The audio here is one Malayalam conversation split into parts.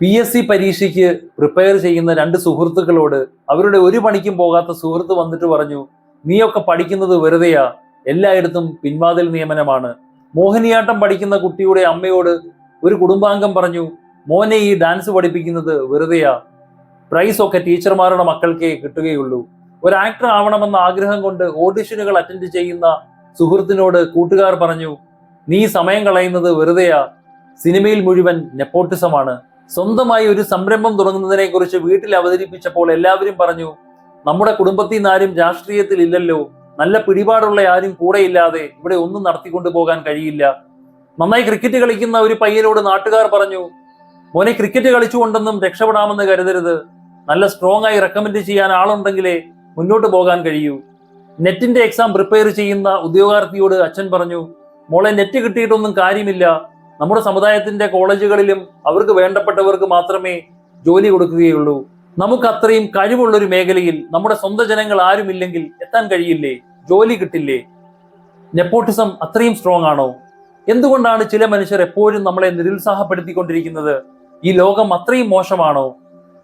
പി എസ് സി പരീക്ഷയ്ക്ക് പ്രിപ്പയർ ചെയ്യുന്ന രണ്ട് സുഹൃത്തുക്കളോട് അവരുടെ ഒരു പണിക്കും പോകാത്ത സുഹൃത്ത് വന്നിട്ട് പറഞ്ഞു നീയൊക്കെ പഠിക്കുന്നത് വെറുതെയാ. എല്ലായിടത്തും പിൻവാതിൽ നിയമനമാണ്. മോഹിനിയാട്ടം പഠിക്കുന്ന കുട്ടിയുടെ അമ്മയോട് ഒരു കുടുംബാംഗം പറഞ്ഞു മോനെ ഈ ഡാൻസ് പഠിപ്പിക്കുന്നത് വെറുതെയാ. പ്രൈസ് ഒക്കെ ടീച്ചർമാരുടെ മക്കൾക്കേ കിട്ടുകയുള്ളൂ. ഒരു ആക്ടർ ആവണമെന്ന ആഗ്രഹം കൊണ്ട് ഓഡിഷനുകൾ അറ്റൻഡ് ചെയ്യുന്ന സുഹൃത്തിനോട് കൂട്ടുകാർ പറഞ്ഞു നീ സമയം കളയുന്നത് വെറുതെയാ. സിനിമയിൽ മുഴുവൻ നെപ്പോട്ടിസമാണ് സ്വന്തമായി ഒരു സംരംഭം തുടങ്ങുന്നതിനെ കുറിച്ച് വീട്ടിൽ അവതരിപ്പിച്ചപ്പോൾ എല്ലാവരും പറഞ്ഞു നമ്മുടെ കുടുംബത്തിൽ നിന്ന് ആരും രാഷ്ട്രീയത്തിൽ ഇല്ലല്ലോ നല്ല പിടിപാടുള്ള ആരും കൂടെയില്ലാതെ ഇവിടെ ഒന്നും നടത്തിക്കൊണ്ടു പോകാൻ കഴിയില്ല. നന്നായി ക്രിക്കറ്റ് കളിക്കുന്ന ഒരു പയ്യനോട് നാട്ടുകാർ പറഞ്ഞു മോനെ ക്രിക്കറ്റ് കളിച്ചുകൊണ്ടെന്നും രക്ഷപ്പെടാമെന്ന് കരുതരുത്. നല്ല സ്ട്രോങ് ആയി റെക്കമെൻഡ് ചെയ്യാൻ ആളുണ്ടെങ്കിലേ മുന്നോട്ട് പോകാൻ കഴിയൂ. നെറ്റിന്റെ എക്സാം പ്രിപ്പയർ ചെയ്യുന്ന ഉദ്യോഗാർത്ഥിയോട് അച്ഛൻ പറഞ്ഞു മോളെ നെറ്റ് കിട്ടിയിട്ടൊന്നും കാര്യമില്ല. നമ്മുടെ സമുദായത്തിന്റെ കോളേജുകളിലും അവർക്ക് വേണ്ടപ്പെട്ടവർക്ക് മാത്രമേ ജോലി കൊടുക്കുകയുള്ളൂ. നമുക്ക് അത്രയും കഴിവുള്ള ഒരു മേഖലയിൽ നമ്മുടെ സ്വന്തം ജനങ്ങൾ ആരുമില്ലെങ്കിൽ എത്താൻ കഴിയില്ലേ? ജോലി കിട്ടില്ലേ? നെപ്പോട്ടിസം അത്രയും സ്ട്രോങ് ആണോ? എന്തുകൊണ്ടാണ് ചില മനുഷ്യർ എപ്പോഴും നമ്മളെ നിരുത്സാഹപ്പെടുത്തിക്കൊണ്ടിരിക്കുന്നത്? ഈ ലോകം അത്രയും മോശമാണോ?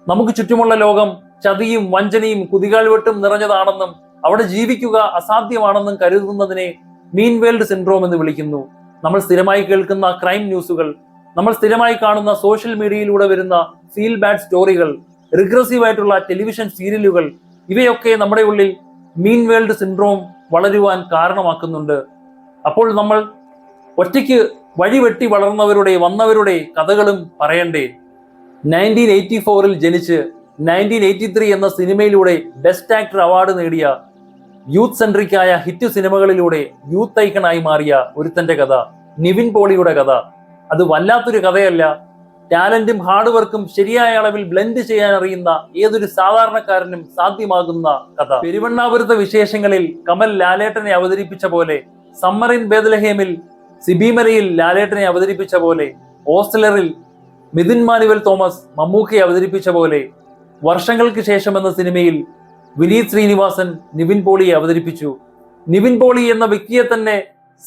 നമുക്ക് ചുറ്റുമുള്ള ലോകം ചതിയും വഞ്ചനയും കുതികാൽവെട്ടും നിറഞ്ഞതാണെന്നും അവിടെ ജീവിക്കുക അസാധ്യമാണെന്നും കരുതുന്നതിനെ മീൻ വേൾഡ് സിൻഡ്രോം എന്ന് വിളിക്കുന്നു. നമ്മൾ സ്ഥിരമായി കേൾക്കുന്ന ക്രൈം ന്യൂസുകൾ നമ്മൾ സ്ഥിരമായി കാണുന്ന സോഷ്യൽ മീഡിയയിലൂടെ വരുന്ന ഫീൽ ബാഡ് സ്റ്റോറികൾ റിഗ്രസീവ് ആയിട്ടുള്ള ടെലിവിഷൻ സീരിയലുകൾ ഇവയൊക്കെ നമ്മുടെ ഉള്ളിൽ മീൻ വേൾഡ് സിൻഡ്രോം വളരുവാൻ കാരണമാക്കുന്നുണ്ട്. അപ്പോൾ നമ്മൾ ഒറ്റയ്ക്ക് വഴിവെട്ടി വളർന്നവരുടെ വന്നവരുടെ കഥകളും പറയണ്ടേ? നയന്റീൻ എയ്റ്റി ഫോറിൽ ജനിച്ച് നയന്റീൻ എയ്റ്റി ത്രീ എന്ന സിനിമയിലൂടെ ബെസ്റ്റ് ആക്ടർ അവാർഡ് നേടിയ യൂത്ത് സെൻട്രിക്കായ ഹിറ്റ് സിനിമകളിലൂടെ യൂത്ത് ഐക്കണായി മാറിയ ഒരുത്തന്റെ കഥ നിവിൻ പോളിയുടെ കഥ. അത് വല്ലാത്തൊരു കഥയല്ല. ടാലന്റും ഹാർഡ് വർക്കും ശരിയായ അളവിൽ ബ്ലെൻഡ് ചെയ്യാൻ അറിയുന്ന ഏതൊരു സാധാരണക്കാരനും സാധ്യമാകുന്ന കഥ. പെരുവണ്ണാപുരത്തെ വിശേഷങ്ങളിൽ കമൽ ലാലേട്ടനെ അവതരിപ്പിച്ച പോലെ സമ്മറിൻ ബേദലഹേമിൽ സിബിമലയിൽ ലാലേട്ടനെ അവതരിപ്പിച്ച പോലെ ഓസ്റ്റലറിൽ മിഥുൻ മാനുവൽ തോമസ് മമ്മൂക്കയെ അവതരിപ്പിച്ച പോലെ വർഷങ്ങൾക്ക് ശേഷം എന്ന സിനിമയിൽ വിനീത് ശ്രീനിവാസൻ നിവിൻ പോളിയെ അവതരിപ്പിച്ചു. നിവിൻ പോളി എന്ന വ്യക്തിയെ തന്നെ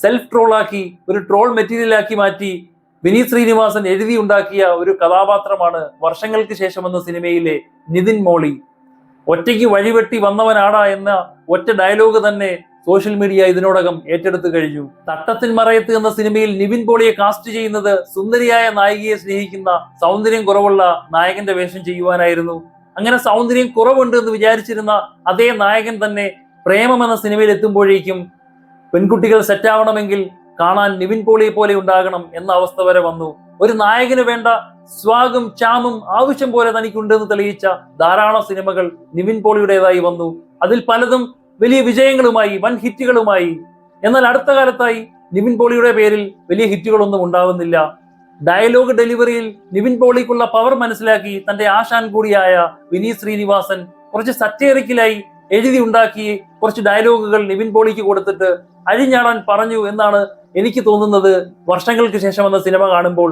സെൽഫ് ട്രോളാക്കി ഒരു ട്രോൾ മെറ്റീരിയലാക്കി മാറ്റി വിനീത് ശ്രീനിവാസൻ എഴുതിയുണ്ടാക്കിയ ഒരു കഥാപാത്രമാണ് വർഷങ്ങൾക്ക് ശേഷം എന്ന സിനിമയിലെ നിതിൻ മോളി. ഒറ്റയ്ക്ക് വഴിവെട്ടി വന്നവനാടാ എന്ന ഒറ്റ ഡയലോഗ് തന്നെ സോഷ്യൽ മീഡിയ ഇതിനോടകം ഏറ്റെടുത്തു കഴിഞ്ഞു. തട്ടത്തിൻ മറയത്ത് എന്ന സിനിമയിൽ നിവിൻ പോളിയെ കാസ്റ്റ് ചെയ്യുന്നത് സുന്ദരിയായ നായികയെ സ്നേഹിക്കുന്ന സൗന്ദര്യം കുറവുള്ള നായകന്റെ വേഷം ചെയ്യുവാനായിരുന്നു. അങ്ങനെ സൗന്ദര്യം കുറവുണ്ട് എന്ന് വിചാരിച്ചിരുന്ന അതേ നായകൻ തന്നെ പ്രേമം എന്ന സിനിമയിൽ എത്തുമ്പോഴേക്കും പെൺകുട്ടികൾ സെറ്റാവണമെങ്കിൽ കാണാൻ നിവിൻ പോളിയെ പോലെ ഉണ്ടാകണം എന്ന അവസ്ഥ വരെ വന്നു. ഒരു നായകന് വേണ്ട സ്വാഗും ചാമും ആവശ്യം പോലെ തനിക്കുണ്ടെന്ന് തെളിയിച്ച ധാരാളം സിനിമകൾ നിവിൻ പോളിയുടേതായി വന്നു. അതിൽ പലതും വലിയ വിജയങ്ങളുമായി വൻ ഹിറ്റുകളുമായി. എന്നാൽ അടുത്ത കാലത്തായി നിവിൻ പോളിയുടെ പേരിൽ വലിയ ഹിറ്റുകളൊന്നും ഉണ്ടാവുന്നില്ല. ഡയലോഗ് ഡെലിവറിയിൽ നിവിൻ പോളിക്കുള്ള പവർ മനസ്സിലാക്കി തന്റെ ആശാൻ കൂടിയായ വിനീത് ശ്രീനിവാസൻ കുറച്ച് സറ്റേറിക്കലായി എഴുതി ഉണ്ടാക്കി കുറച്ച് ഡയലോഗുകൾ നിവിൻ പോളിക്ക് കൊടുത്തിട്ട് അഴിഞ്ഞാടാൻ പറഞ്ഞു എന്നാണ് എനിക്ക് തോന്നുന്നത് വർഷങ്ങൾക്ക് ശേഷം എന്ന സിനിമ കാണുമ്പോൾ.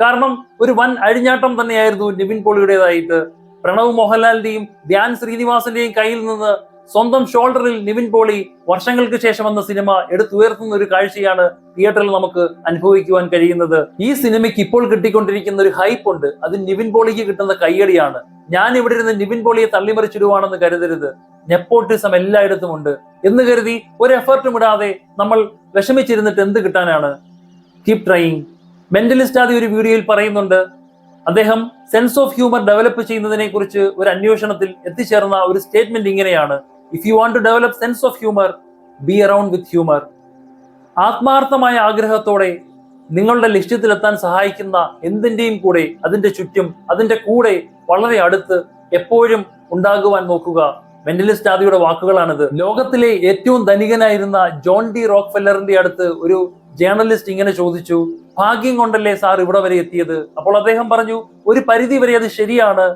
കാരണം ഒരു വൻ അഴിഞ്ഞാട്ടം തന്നെയായിരുന്നു നിവിൻ പോളിയുടേതായിട്ട്. പ്രണവ് മോഹൻലാലിന്റെയും ധ്യാൻ ശ്രീനിവാസന്റെയും കയ്യിൽ നിന്ന് സ്വന്തം ഷോൾഡറിൽ നിവിൻ പോളി വർഷങ്ങൾക്ക് ശേഷം എന്ന സിനിമ എടുത്തുയർത്തുന്ന ഒരു കാഴ്ചയാണ് തിയേറ്ററിൽ നമുക്ക് അനുഭവിക്കുവാൻ കഴിയുന്നത്. ഈ സിനിമയ്ക്ക് ഇപ്പോൾ കിട്ടിക്കൊണ്ടിരിക്കുന്ന ഒരു ഹൈപ്പ് ഉണ്ട്. അത് നിവിൻ പോളിക്ക് കിട്ടുന്ന കയ്യടിയാണ്. ഞാൻ ഇവിടെ ഇരുന്ന് നിവിൻ പോളിയെ തള്ളിമറിച്ചിടുവാണെന്ന് കരുതരുത്. നെപ്പോട്ടിസം എല്ലായിടത്തും ഉണ്ട്. എന്ന് കരുതി ഒരു എഫർട്ടും ഇടാതെ നമ്മൾ വിഷമിച്ചിരുന്നിട്ട് എന്ത് കിട്ടാനാണ്? കീപ് ട്രൈയിങ് മെന്റലിസ്റ്റ് ആദ്യ ഒരു വീഡിയോയിൽ പറയുന്നുണ്ട് അദ്ദേഹം സെൻസ് ഓഫ് ഹ്യൂമർ ഡെവലപ്പ് ചെയ്യുന്നതിനെ കുറിച്ച് ഒരു അന്വേഷണത്തിൽ എത്തിച്ചേർന്ന ഒരു സ്റ്റേറ്റ്മെന്റ് ഇങ്ങനെയാണ്. If you want to develop sense of humour be around with humour ആത്മാർത്ഥമായ ആഗ്രഹത്തോടെ നിങ്ങളുടെ ലക്ഷ്യത്തിലെത്താൻ സഹായിക്കുന്ന എന്തിന്റെയും കൂടെ അതിന്റെ ചുറ്റും അതിന്റെ കൂടെ വളരെ അടുത്ത് എപ്പോഴും ഉണ്ടാകുവാൻ നോക്കുക. മെന്റലിസ്റ്റ് ആദിയുടെ വാക്കുകളാണിത്. ലോകത്തിലെ ഏറ്റവും ധനികനായിരുന്ന ജോൺ ഡി റോക്ക് ഫെല്ലറിന്റെ അടുത്ത് ഒരു ജേർണലിസ്റ്റ് ഇങ്ങനെ ചോദിച്ചു ഭാഗ്യം കൊണ്ടല്ലേ സാർ ഇവിടെ വരെ എത്തിയത്? അപ്പോൾ അദ്ദേഹം പറഞ്ഞു ഒരു പരിധി വരെ അത് ശരിയാണ്.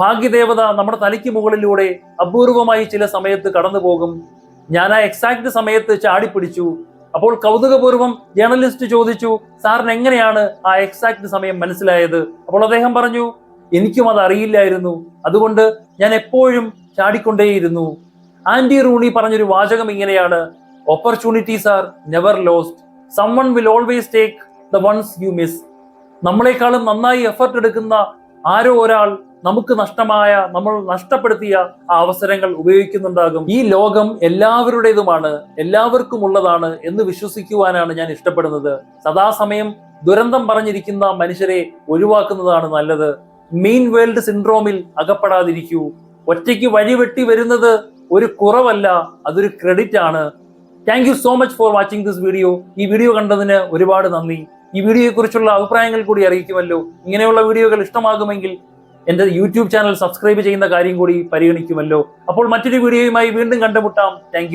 ഭാഗ്യദേവത നമ്മുടെ തലയ്ക്ക് മുകളിലൂടെ അപൂർവമായി ചില സമയത്ത് കടന്നു പോകും. ഞാൻ ആ എക്സാക്ട് സമയത്ത് ചാടിപ്പിടിച്ചു അപ്പോൾ കൗതുകപൂർവം ജേർണലിസ്റ്റ് ചോദിച്ചു സാറിന് എങ്ങനെയാണ് ആ എക്സാക്ട് സമയം മനസ്സിലായത്? അപ്പോൾ അദ്ദേഹം പറഞ്ഞു എനിക്കും അത് അറിയില്ലായിരുന്നു. അതുകൊണ്ട് ഞാൻ എപ്പോഴും ചാടിക്കൊണ്ടേയിരുന്നു. ആന്റി റൂണി പറഞ്ഞൊരു വാചകം ഇങ്ങനെയാണ് opportunities are never lost someone will always take the ones you miss നമ്മളെക്കാളും നന്നായി എഫർട്ട് എടുക്കുന്ന ആരോ ഒരാൾ നമുക്ക് നഷ്ടമായ നമ്മൾ നഷ്ടപ്പെടുത്തിയ ആ അവസരങ്ങൾ ഉപയോഗിക്കുന്നുണ്ടാകും. ഈ ലോകം എല്ലാവരുടേതുമാണ് എല്ലാവർക്കും ഉള്ളതാണ് എന്ന് വിശ്വസിക്കുവാനാണ് ഞാൻ ഇഷ്ടപ്പെടുന്നത്. സദാസമയം ദുരന്തം പറഞ്ഞിരിക്കുന്ന മനുഷ്യരെ ഒഴിവാക്കുന്നതാണ് നല്ലത്. മീൻ വേൾഡ് സിൻഡ്രോമിൽ അകപ്പെടാതിരിക്കൂ. ഒറ്റയ്ക്ക് വഴിവെട്ടി വരുന്നത് ഒരു കുറവല്ല അതൊരു ക്രെഡിറ്റ് ആണ്. Thank you so much for watching this video ഈ വീഡിയോ കണ്ടതിന് ഒരുപാട് നന്ദി. ഈ വീഡിയോയെക്കുറിച്ചുള്ള അഭിപ്രായങ്ങൾ കൂടി അറിയിക്കുമല്ലോ. ഇങ്ങനെയുള്ള വീഡിയോകൾ ഇഷ്ടമാകുമെങ്കിൽ എന്റെ യൂട്യൂബ് ചാനൽ സബ്സ്ക്രൈബ് ചെയ്യുന്ന കാര്യം കൂടി പരിഗണിക്കുമല്ലോ. അപ്പോൾ മറ്റൊരു വീഡിയോയുമായി വീണ്ടും കണ്ടുമുട്ടാം. താങ്ക്